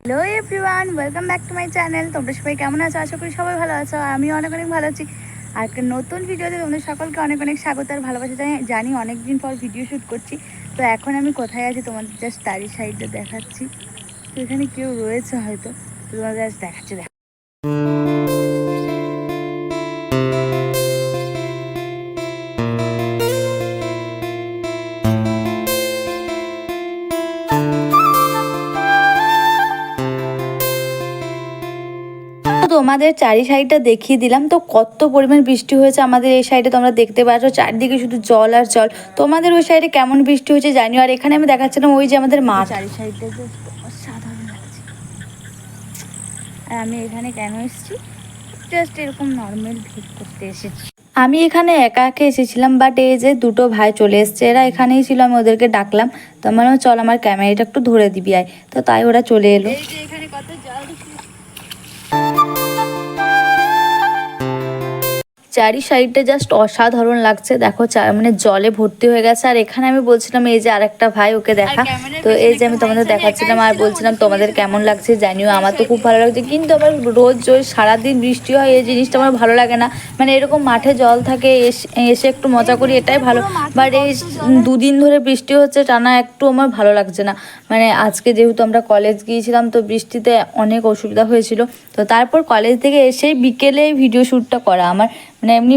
Hello everyone welcome back to my channel তোমরা সবাই কেমন আছো? আশা করি সবাই ভালো আছো। আমি অনেক অনেক ভালো আছি। আর একটা নতুন ভিডিওতে তোমাদের সকলকে অনেক অনেক স্বাগত আর ভালোবাসা জানি জানি অনেক দিন পর ভিডিও শ্যুট করছি। তো এখন আমি কোথায় আছি তোমাদের জাস্ট তারি সাইডটা দেখাচ্ছি। তো এখানে কেউ রয়েছে হয়তো। তোমাদের জাস্ট দেখাচ্ছি, দেখ তোমাদের চারি সাইডটা দেখিয়ে দিলাম। তো কত পরিমাণ বৃষ্টি হয়েছে আমাদের এই সাইডে তোমরা দেখতে পাচ্ছ। চারদিকে শুধু জল আর জল। তোমাদের ওই সাইডে কেমন বৃষ্টি হয়েছে জানিও। আর এখানে আমি দেখাচ্ছিলাম ওই যে আমাদের মা চারি সাইডটা লাগছে। আর আমি এখানে কেন এসেছি? জাস্ট এরকম নর্মাল ভিড় করতে এসেছি। আমি এখানে একা একা এসেছিলাম বাট এই যে দুটো ভাই চলে এসছে। এরা এখানেই ছিল আমি ওদেরকে ডাকলাম। তো বললাম, চল আমার ক্যামেরাটা একটু ধরে দিবি আয়। তো তাই ওরা চলে এলো। এখানে কত জল চারি সাইডটা জাস্ট অসাধারণ লাগছে। দেখো মানে জলে ভর্তি হয়ে গেছে। আর এখানে আমি বলছিলাম এই যে আরেকটা ভাই ওকে দেখা। তো এই যে আমি তোমাদের দেখাচ্ছিলাম আর বলছিলাম তোমাদের কেমন লাগছে জানিও। আমার তো খুব ভালো লাগছে। কিন্তু আমার রোজ রোজ সারাদিন বৃষ্টি হয় এই জিনিসটা আমার ভালো লাগে না। মানে এরকম মাঠে জল থাকে এসে এসে একটু মজা করি এটাই ভালো। বাট এই দুদিন ধরে বৃষ্টি হচ্ছে টানা একটু আমার ভালো লাগছে না। মানে আজকে যেহেতু আমরা কলেজ গিয়েছিলাম তো বৃষ্টিতে অনেক অসুবিধা হয়েছিল। তো তারপর কলেজ থেকে এসেই বিকেলে ভিডিও শ্যুটটা করা আমার। মানে এমনি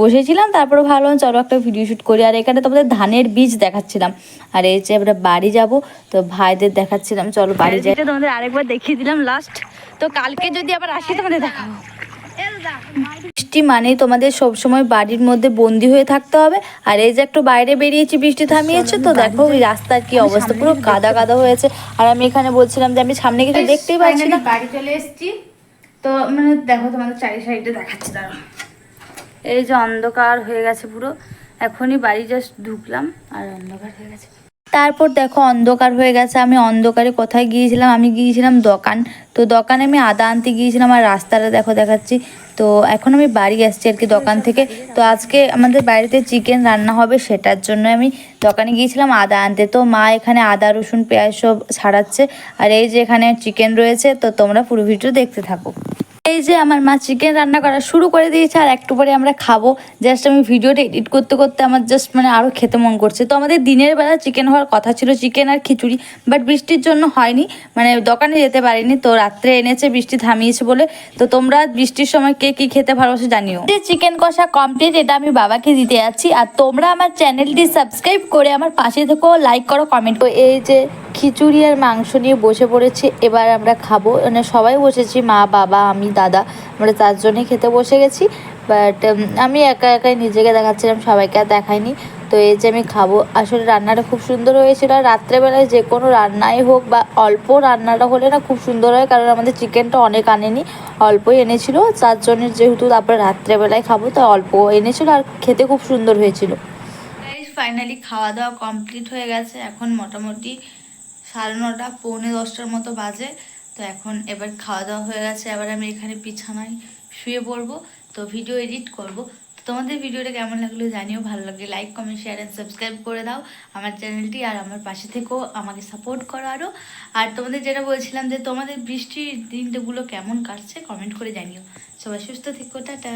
বসেছিলাম তারপরে ভাবলাম চলো একটা ভিডিও শ্যুট করি। আর এখানে তোমাদের ধানের বীজ দেখাচ্ছিলাম। আর এই যে আমরা বাড়ি যাব তো ভাইদের দেখাচ্ছিলাম চলো বাড়ি যাই। তোমাদের আরেকবার দেখিয়ে দিলাম লাস্ট তো কালকে যদি আবার আসি তোমাদের দেখাবো। বৃষ্টি মানে তোমাদের সব সময় বাড়ির মধ্যে বন্দি হয়ে থাকতে হবে। আর এই যে একটু বাইরে বেরিয়েছি বৃষ্টি থামিয়েছে তো দেখো ওই রাস্তার কি অবস্থা পুরো কাদা কাদা হয়েছে। আর আমি এখানে বলছিলাম যে আমি সামনে কিছু দেখতেই পাচ্ছি না। বাড়ি চলে এসেছি। তো মানে দেখো তোমাদের চারি সাইডে দেখাচ্ছি দাঁড়ো এই যে অন্ধকার হয়ে গেছে পুরো। এখনই বাড়ি জাস্ট ঢুকলাম, আর অন্ধকার হয়ে গেছে। তারপর দেখো অন্ধকার হয়ে গেছে, আমি অন্ধকারে কোথায় গিয়েছিলাম? আমি গিয়েছিলাম দোকান। তো দোকানে আমি আদা আনতে গিয়েছিলাম, আর রাস্তাটা দেখো দেখাচ্ছি। তো এখন আমি বাড়ি আসছি আর কি দোকান থেকে। তো আজকে আমাদের বাড়িতে চিকেন রান্না হবে সেটার জন্য আমি দোকানে গিয়েছিলাম আদা আনতে। তো মা এখানে আদা, রসুন, পেঁয়াজ সব ছাড়াচ্ছে। আর এই যে এখানে চিকেন রয়েছে, তো তোমরা পুরো ভিডিও দেখতে থাকো। এই যে আমার মা চিকেন রান্না করা শুরু করে দিয়েছে আর একটু পরে আমরা খাব। জাস্ট আমি ভিডিওটা এডিট করতে করতে আমার জাস্ট মানে আরও খেতে মন করছে। তো আমাদের দিনের বেলা চিকেন হওয়ার কথা ছিল চিকেন আর খিচুড়ি বাট বৃষ্টির জন্য হয়নি। মানে দোকানে যেতে পারিনি, তো রাত্রে এনেছে, বৃষ্টি থামিয়েছে বলে। তো তোমরা বৃষ্টির সময় কে কি খেতে ভালোবাসে জানিও। যে চিকেন কষা কমপ্লিট এটা আমি বাবাকে দিতে যাচ্ছি। আর তোমরা আমার চ্যানেলটি সাবস্ক্রাইব করে আমার পাশে থেকেও লাইক করো কমেন্ট করো। এই যে খিচুড়ি আর মাংস নিয়ে বসে পড়েছি। এবার আমরা খাব। মানে সবাই বসেছি, মা, বাবা, আমি, দাদা। আমরা চারজনে খেতে বসে গেছি। বাট আমি একা একাই নিজেকে দেখাচ্ছিলাম, সবাইকে আর দেখাইনি। তো এই যে আমি খাব। আসলে রান্নাটা খুব সুন্দর হয়েছিল। আর রাত্রেবেলায় যে কোনো রান্নাই হোক বা অল্প রান্নাটা হলে না খুব সুন্দর হয়, কারণ আমাদের চিকেনটা অনেক আনেনি। অল্পই এনেছিল। চারজনের যেহেতু তারপরে রাত্রেবেলায় খাব তো অল্প এনেছিল আর খেতে খুব সুন্দর হয়েছিল। ফাইনালি খাওয়া দাওয়া কমপ্লিট হয়ে গেছে। এখন মোটামুটি সাড়ে নটা, পৌনে দশটার মতো বাজে। তো এখন এবার খাওয়া দাওয়া হয়ে গেছে। এবার আমি এখানে বিছানায় শুয়ে পড়ব। তো ভিডিও এডিট করব। তো তোমাদের ভিডিওটা কেমন লাগল জানিও। ভালো লাগলে like comment share and subscribe করে দাও আমার চ্যানেলটি। আর আমার পাশে থেকেও আমাকে সাপোর্ট করো আরও আর তোমাদের যেটা বলছিলাম যে তোমাদের বৃষ্টির দিনগুলো কেমন কাটছে কমেন্ট করে জানিও। সবাই সুস্থ থেকো, টাটা।